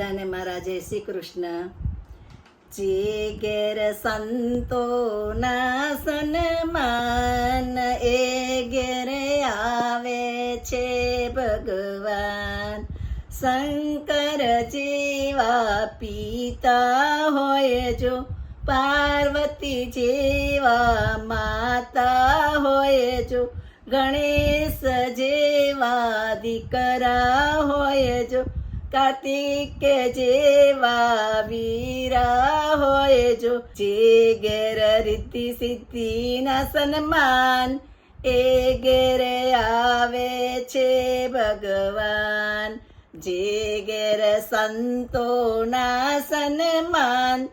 બધાને મારા જય શ્રી કૃષ્ણ. જે ઘેર સંતોના સન્માન એ ઘેરે આવે છે ભગવાન. શંકર જેવા પિતા હોય જો, પાર્વતી જેવા માતા હોય જો, ગણેશ જેવા દીકરા હોય જો કાર્તિક જેવા વીરા હોય જો, જે ઘેર રીતિ સિદ્ધિના સન્માન, એ ઘેરે આવે છે ભગવાન. જે ઘેર સંતોના સન્માન,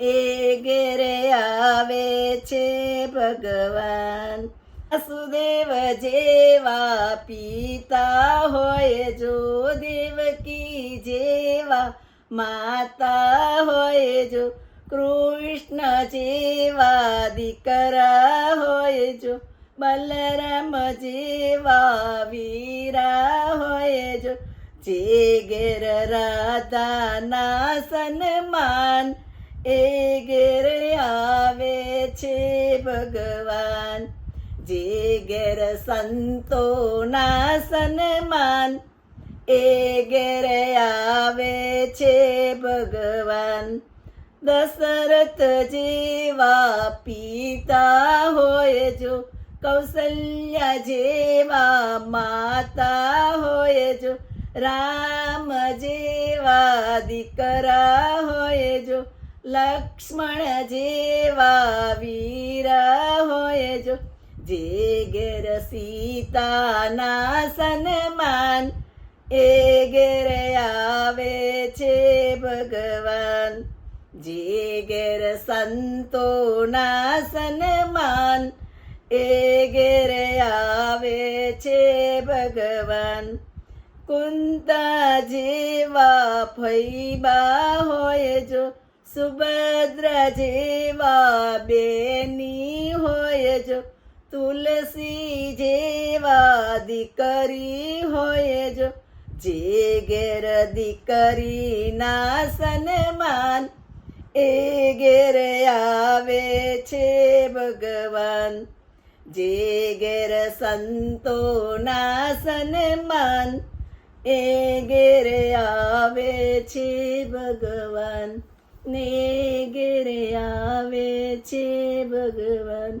એ ઘેરે આવે છે ભગવાન. વાસુદેવ જેવા પિતા હોય જો દેવકી જેવા, માતા હોય જો કૃષ્ણ જેવા, દીકરા હોય જો બલરામ જેવા, વીરા હોય જો જે ઘેર રાધાના સન્માન, એ ઘેર આવે છે ભગવાન. જે ઘેર સંતોના સન્માન એ ઘેર આવે છે ભગવાન. દશરથ જેવા પિતા હોય જો, કૌશલ્યા જેવા માતા હોય જો, રામ જેવા દીકરા હોય જો, લક્ષ્મણ જેવા વીરા હોય જો જે ઘેર સીતાના સન્માન એ ઘેર આવે છે ભગવાન જે ઘેર સંતોના સન્માન એ ઘેર આવે છે ભગવાન કુંતા જેવા ફૈબા હોય જો સુભદ્રા જેવા બેની હોય જો તુલસી જેવા દીકરી હોય જો. જે ઘેર દીકરીના સન્માન, એ ઘેર આવે છે ભગવાન. જે ઘેર સંતોના સન્માન, એ ઘેર આવે છે ભગવાન. ને ઘેર આવે છે ભગવાન.